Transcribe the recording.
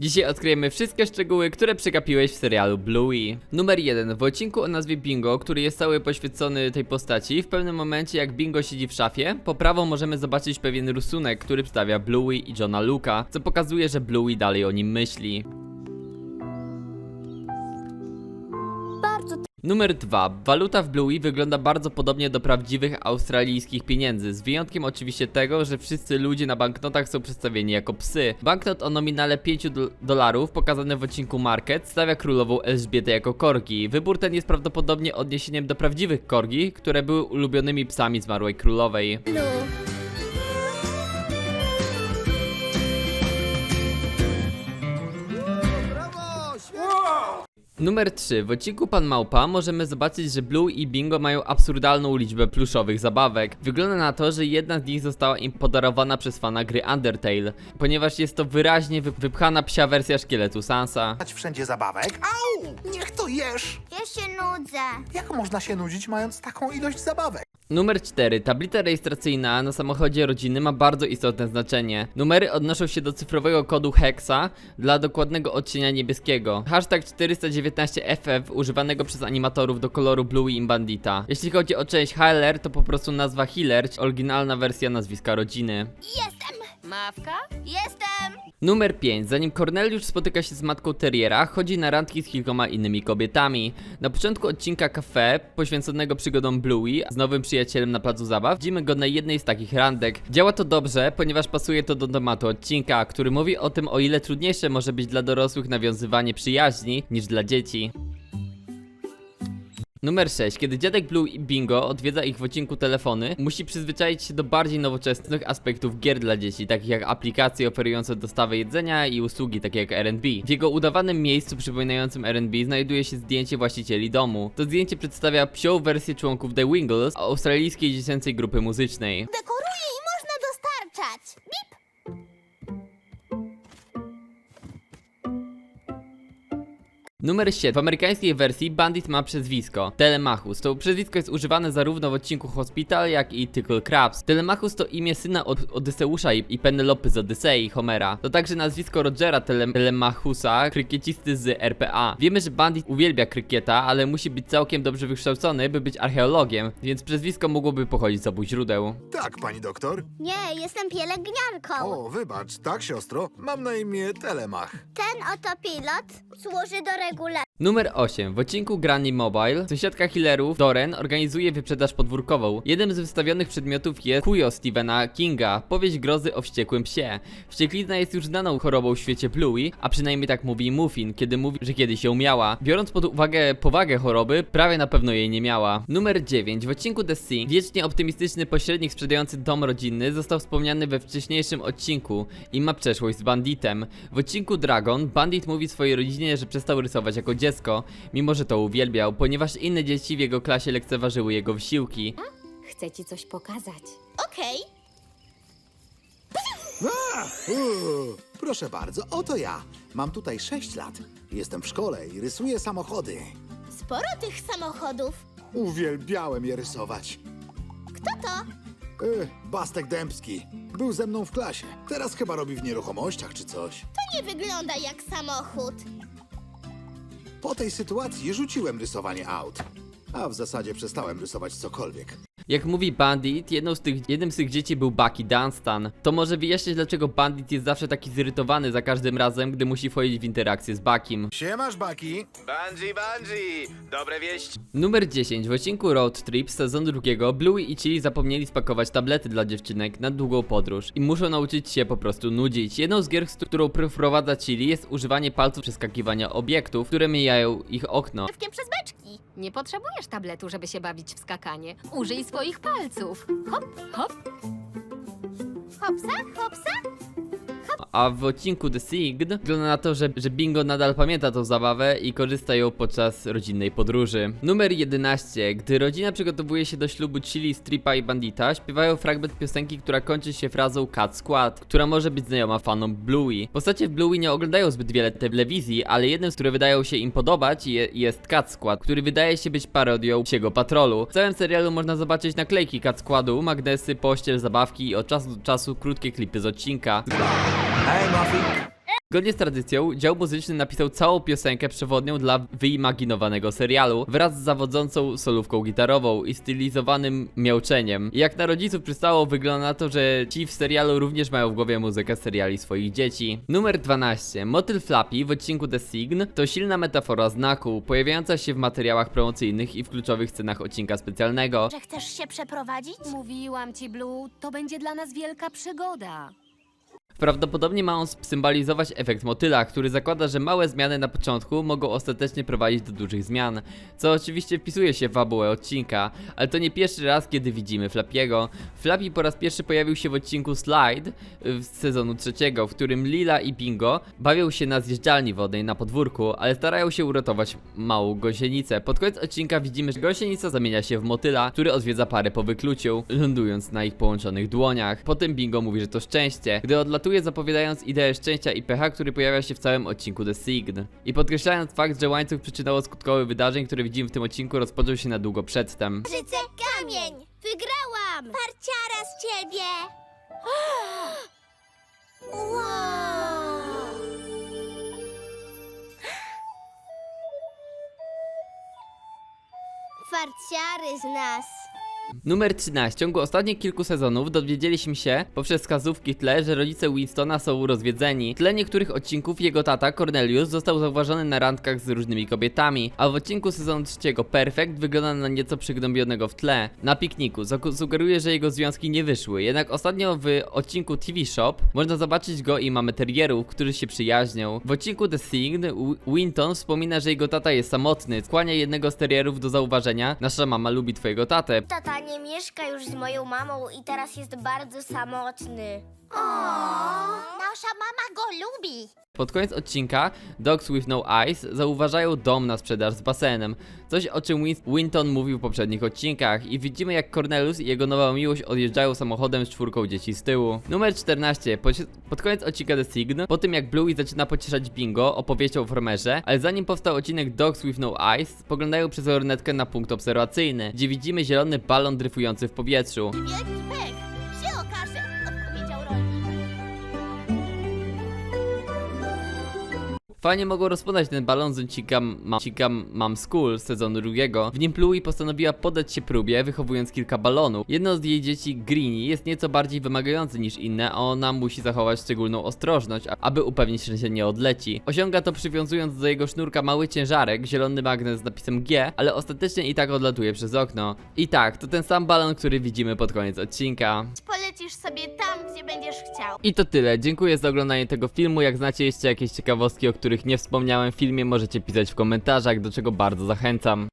Dzisiaj odkryjemy wszystkie szczegóły, które przegapiłeś w serialu Bluey. Numer 1. W odcinku o nazwie Bingo, który jest cały poświęcony tej postaci, w pewnym momencie jak Bingo siedzi w szafie, po prawo możemy zobaczyć pewien rysunek, który przedstawia Bluey i Johna Luka, co pokazuje, że Bluey dalej o nim myśli. Numer 2. Waluta w Bluey wygląda bardzo podobnie do prawdziwych australijskich pieniędzy, z wyjątkiem oczywiście tego, że wszyscy ludzie na banknotach są przedstawieni jako psy. Banknot o nominale 5 do dolarów, pokazany w odcinku Market, stawia królową Elżbietę jako korgi. Wybór ten jest prawdopodobnie odniesieniem do prawdziwych korgi, które były ulubionymi psami zmarłej królowej. Lu. Numer 3. W odcinku Pan Małpa możemy zobaczyć, że Blue i Bingo mają absurdalną liczbę pluszowych zabawek. Wygląda na to, że jedna z nich została im podarowana przez fana gry Undertale, ponieważ jest to wyraźnie wy- wypchana psia wersja szkieletu Sansa. Dać wszędzie zabawek. Au! Niech to jesz! Ja się nudzę. Jak można się nudzić mając taką ilość zabawek? Numer 4. Tablica rejestracyjna na samochodzie rodziny ma bardzo istotne znaczenie. Numery odnoszą się do cyfrowego kodu hexa dla dokładnego odcienia niebieskiego. Hashtag 419FF używanego przez animatorów do koloru Bluey i Bandita. Jeśli chodzi o część Healer, to po prostu nazwa Healer, oryginalna wersja nazwiska rodziny. Jestem. Mawka? Jestem. Numer 5. Zanim Corneliusz spotyka się z matką Terriera, chodzi na randki z kilkoma innymi kobietami. Na początku odcinka Cafe, poświęconego przygodom Bluey z nowym przyjacielem na placu zabaw, widzimy go na jednej z takich randek. Działa to dobrze, ponieważ pasuje to do tematu odcinka, który mówi o tym, o ile trudniejsze może być dla dorosłych nawiązywanie przyjaźni niż dla dzieci. Numer 6. Kiedy dziadek Blue i Bingo odwiedza ich w odcinku telefony, musi przyzwyczaić się do bardziej nowoczesnych aspektów gier dla dzieci, takich jak aplikacje oferujące dostawę jedzenia i usługi takie jak R&B. W jego udawanym miejscu przypominającym R&B znajduje się zdjęcie właścicieli domu. To zdjęcie przedstawia psią wersję członków The Wingles, australijskiej dziecięcej grupy muzycznej. Numer 7. W amerykańskiej wersji Bandit ma przezwisko Telemachus. To przezwisko jest używane zarówno w odcinku Hospital, jak i Tickle Krabs. Telemachus to imię syna od Odyseusza i, i Penelopy z Odysei Homera. To także nazwisko Rogera Tele Telemachusa, krykiecisty z RPA. Wiemy, że Bandit uwielbia krykieta, ale musi być całkiem dobrze wykształcony, by być archeologiem, więc przezwisko mogłoby pochodzić z obu źródeł. Tak, pani doktor. Nie, jestem pielęgniarką. O, wybacz, tak, siostro. Mam na imię Telemach. Ten oto pilot służy do regulacji. Numer 8. W odcinku Granny Mobile sąsiadka Hillerów, Doren, organizuje wyprzedaż podwórkową. Jednym z wystawionych przedmiotów jest Kujo Stephena Kinga, powieść grozy o wściekłym psie. Wścieklizna jest już znaną chorobą w świecie Bluey, a przynajmniej tak mówi Muffin, kiedy mówi, że kiedyś ją miała. Biorąc pod uwagę powagę choroby, prawie na pewno jej nie miała. Numer 9. W odcinku The Sea wiecznie optymistyczny pośrednik sprzedający dom rodzinny został wspomniany we wcześniejszym odcinku i ma przeszłość z banditem. W odcinku Dragon Bandit mówi swojej rodzinie, że przestał rysować jako dziecko, mimo że to uwielbiał, ponieważ inne dzieci w jego klasie lekceważyły jego wysiłki. Chcę ci coś pokazać. Okej. Proszę bardzo, oto ja. Mam tutaj 6 lat. Jestem w szkole i rysuję samochody. Sporo tych samochodów. Uwielbiałem je rysować. Kto to? Y, Bastek Dębski. Był ze mną w klasie. Teraz chyba robi w nieruchomościach czy coś. To nie wygląda jak samochód. Po tej sytuacji rzuciłem rysowanie aut. A w zasadzie przestałem rysować cokolwiek. Jak mówi Bandit, jedną z tych, jednym z tych dzieci był Bucky Dunstan. To może wyjaśnić, dlaczego Bandit jest zawsze taki zirytowany za każdym razem, gdy musi wchodzić w interakcję z Buckim. Siemasz, Baki. Bungee, bungee! Dobre wieści. Numer 10. W odcinku Road Trip z sezonu drugiego Bluey i Chili zapomnieli spakować tablety dla dziewczynek na długą podróż i muszą nauczyć się po prostu nudzić. Jedną z gier, z którą wprowadza Chili jest używanie palców przeskakiwania obiektów, które mijają ich okno. Przez. Nie potrzebujesz tabletu, żeby się bawić w skakanie. Użyj swoich palców. Hop, hop. Hopsa, hopsa. A w odcinku The Sigged wygląda na to, że, że Bingo nadal pamięta tą zabawę i korzysta ją podczas rodzinnej podróży. Numer 11. Gdy rodzina przygotowuje się do ślubu Chili, Stripa i Bandita, śpiewają fragment piosenki, która kończy się frazą Cat Squad, która może być znajoma fanom Bluey. Postacie w Bluey nie oglądają zbyt wiele telewizji, ale jednym z które wydają się im podobać je, jest Cat Squad, który wydaje się być parodią Psiego Patrolu. W całym serialu można zobaczyć naklejki Cat Squadu, magnesy, pościel, zabawki i od czasu do czasu krótkie klipy z odcinka. Zgodnie z tradycją, dział muzyczny napisał całą piosenkę przewodnią dla wyimaginowanego serialu wraz z zawodzącą solówką gitarową i stylizowanym miauczeniem. I Jak na rodziców przystało, wygląda na to, że ci w serialu również mają w głowie muzykę seriali swoich dzieci. Numer 12. Motyl Flappy w odcinku The Sign to silna metafora znaku, pojawiająca się w materiałach promocyjnych i w kluczowych scenach odcinka specjalnego. Że chcesz się przeprowadzić? Mówiłam ci, Blue, to będzie dla nas wielka przygoda. Prawdopodobnie ma on symbolizować efekt motyla, który zakłada, że małe zmiany na początku mogą ostatecznie prowadzić do dużych zmian, co oczywiście wpisuje się w fabułę odcinka, ale to nie pierwszy raz, kiedy widzimy Flapiego. Flappy po raz pierwszy pojawił się w odcinku Slide y, z sezonu trzeciego, w którym Lila i Bingo bawią się na zjeżdżalni wodnej na podwórku, ale starają się uratować małą gąsienicę. Pod koniec odcinka widzimy, że gąsienica zamienia się w motyla, który odwiedza parę po wykluciu, lądując na ich połączonych dłoniach. Potem Bingo mówi, że to szczęście, gdy odlatuje zapowiadając ideę szczęścia i pecha, który pojawia się w całym odcinku The Sign. I podkreślając fakt, że łańcuch przyczynowo-skutkowy wydarzeń, które widzimy w tym odcinku rozpoczął się na długo przedtem. Życie kamień! Wygrałam! Parciara z ciebie! wow! Farciary z nas! Numer 13. W ciągu ostatnich kilku sezonów dowiedzieliśmy się poprzez wskazówki tle, że rodzice Winstona są rozwiedzeni. W tle niektórych odcinków jego tata Cornelius został zauważony na randkach z różnymi kobietami, a w odcinku sezonu trzeciego Perfect wygląda na nieco przygnębionego w tle. Na pikniku sugeruje, że jego związki nie wyszły, jednak ostatnio w odcinku TV Shop można zobaczyć go i mamy terrierów, którzy się przyjaźnią. W odcinku The W- Winton wspomina, że jego tata jest samotny, skłania jednego z terrierów do zauważenia, nasza mama lubi twojego tatę. Tata nie mieszka już z moją mamą i teraz jest bardzo samotny. Nasza mama go lubi. Pod koniec odcinka Dogs with No Eyes zauważają dom na sprzedaż z basenem. Coś o czym Win Winton mówił w poprzednich odcinkach i widzimy jak Cornelius i jego nowa miłość odjeżdżają samochodem z czwórką dzieci z tyłu. Numer 14. Pod, pod koniec odcinka The Sign, po tym jak Bluey zaczyna pocieszać Bingo opowieścią o farmerze, ale zanim powstał odcinek Dogs with No Eyes, spoglądają przez lornetkę na punkt obserwacyjny, gdzie widzimy zielony balon dryfujący w powietrzu. Wielki pech Fajnie mogło rozpoznać ten balon z odcinka Mam, School z sezonu drugiego. W nim Bluey postanowiła poddać się próbie, wychowując kilka balonów. Jedno z jej dzieci, Greenie, jest nieco bardziej wymagające niż inne, a ona musi zachować szczególną ostrożność, aby upewnić się, że nie odleci. Osiąga to przywiązując do jego sznurka mały ciężarek, zielony magnes z napisem G, ale ostatecznie i tak odlatuje przez okno. I tak, to ten sam balon, który widzimy pod koniec odcinka. Polecisz sobie tam, gdzie będziesz chciał. I to tyle. Dziękuję za oglądanie tego filmu. Jak znacie jeszcze jakieś ciekawostki, o których nie wspomniałem w filmie, możecie pisać w komentarzach, do czego bardzo zachęcam.